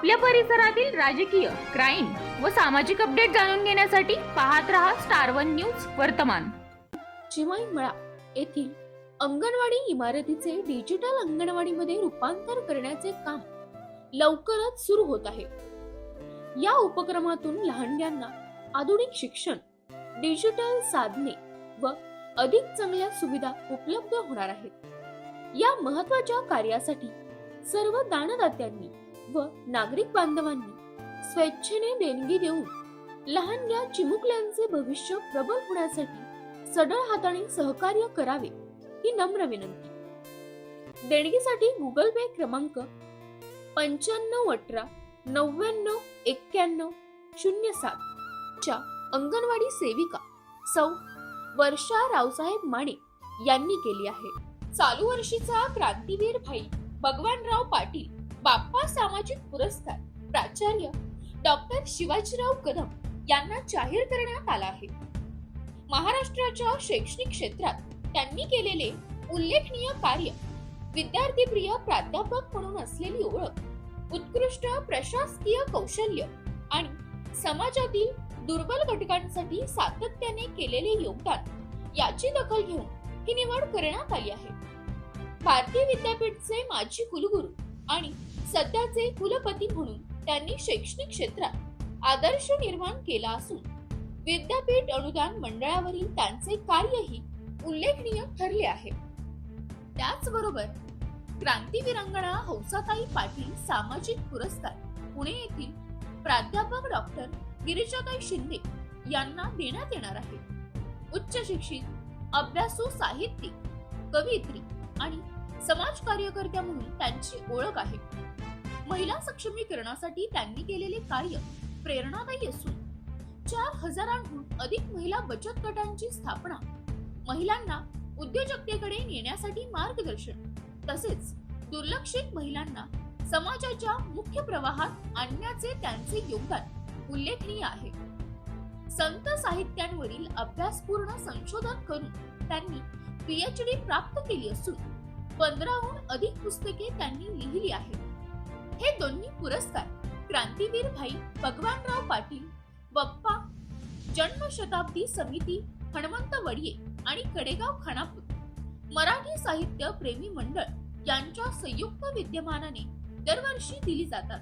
आपल्या परिसरातील राजकीय क्राईम व सामाजिक अपडेट जाणून घेण्यासाठी पाहत रहा स्टार वन न्यूज वर्तमान. चिमाई मळा येथील अंगणवाडी इमारतीचे डिजिटल अंगणवाडीमध्ये रूपांतर करण्याचे काम लवकरच सुरू होत आहे. या उपक्रमातून लहानग्यांना आधुनिक शिक्षण डिजिटल साधने व अधिक चांगल्या सुविधा उपलब्ध होणार आहेत. या महत्त्वाच्या कार्यासाठी सर्व दानदात्यांनी व नागरिक बांधवांनी स्वेच्छेने देणगी देऊन लहानग्या चिमुकल्यांचे भविष्य प्रबल होण्यासाठी सडळ हाताने सहकार्य करावे ही नम्र विनंती. देणगीसाठी गुगल पे क्रमांक पंच्याण्णव अठरा नव्याण्णव एक्क्याण्णव शून्य सात च्या अंगणवाडी सेविका सौ वर्षा रावसाहेब माने यांनी केली आहे. चालू वर्षीचा क्रांतीवीर भाई भगवानराव पाटील बाप्पा सामाजिक पुरस्कार. प्राचार्य डॉक्टर शिवाजीराव कदम यांना जाहीर करण्यात आला आहे. महाराष्ट्राच्या शैक्षणिक क्षेत्रात त्यांनी केलेले उल्लेखनीय कार्य विद्यार्थीप्रिय प्राध्यापक म्हणून असलेली ओळख उत्कृष्ट प्रशासकीय कौशल्य आणि समाजातील दुर्बल घटकांसाठी सातत्याने केलेले योगदान याची दखल घेऊन ही निवड करण्यात आली आहे. भारतीय विद्यापीठचे माजी कुलगुरू आणि सध्याचे कुलपती म्हणून त्यांनी शैक्षणिक क्षेत्रात आदर्श निर्माण केला असून विद्यापीठ अनुदान मंडळावरील त्यांचे कार्यही उल्लेखनीय ठरले आहे. त्याचबरोबर क्रांतीवीरांगणा हौसाताई पाटील सामाजिक पुरस्कार पुणे येथील प्राध्यापक डॉक्टर गिरिजाताई शिंदे यांना देण्यात येणार आहे. उच्च शिक्षित अभ्यासू साहित्यिक कवयित्री आणि समाज कार्यकर्त्या म्हणून त्यांची ओळख आहे. महिला सक्षमीकरणासाठी त्यांनी केलेले कार्य प्रेरणादायी असून चार हजारांहून अधिक महिला बचत गटांची स्थापना महिलांना उद्योजकतेकडे नेण्यासाठी मार्गदर्शन तसेच दुर्लक्षित महिलांना समाजाच्या मुख्य प्रवाहात आणण्याचे त्यांचे योगदान उल्लेखनीय आहे. संत साहित्यांवरील अभ्यासपूर्ण संशोधन करून त्यांनी पीएचडी प्राप्त केली असून पंधराहून अधिक पुस्तके त्यांनी लिहिली आहेत. हे दोन्ही पुरस्कार क्रांतीवीर भाई भगवानराव पाटील बप्पा जन्मशताब्दी समिती हनुमंत वडिये आणि कडेगाव खानापूर. मराठी साहित्य प्रेमी मंडळ यांच्या संयुक्त विद्यमानाने दरवर्षी दिली जातात.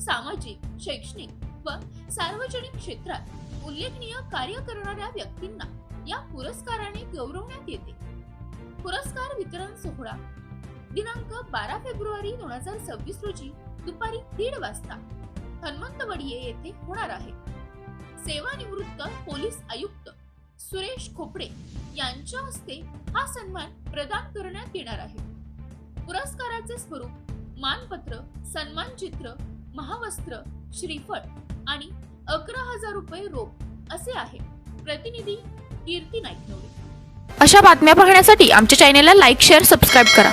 सामाजिक शैक्षणिक व सार्वजनिक क्षेत्रात उल्लेखनीय कार्य करणाऱ्या व्यक्तींना या पुरस्काराने गौरवण्यात येते. पुरस्कार वितरण सोहळा दिनांक बारा फेब्रुवारी दोन हजार सव्वीस रोजी दुपारी दीड वाजता हनुमंत वडिये येथे होणार आहे. सेवानिवृत्त पोलीस आयुक्त सुरेश खोपडे यांच्या हस्ते हा सन्मान प्रदान करण्यात येणार आहे. पुरस्काराचे स्वरूप मानपत्र सन्मानचित्र महावस्त्र श्रीफळ आणि अकरा हजार रुपये रोख असे आहे. प्रतिनिधी कीर्ती नाईक अशा बातम्या पाहण्यासाठी आमच्या चॅनेलला लाईक शेअर सबस्क्राईब करा.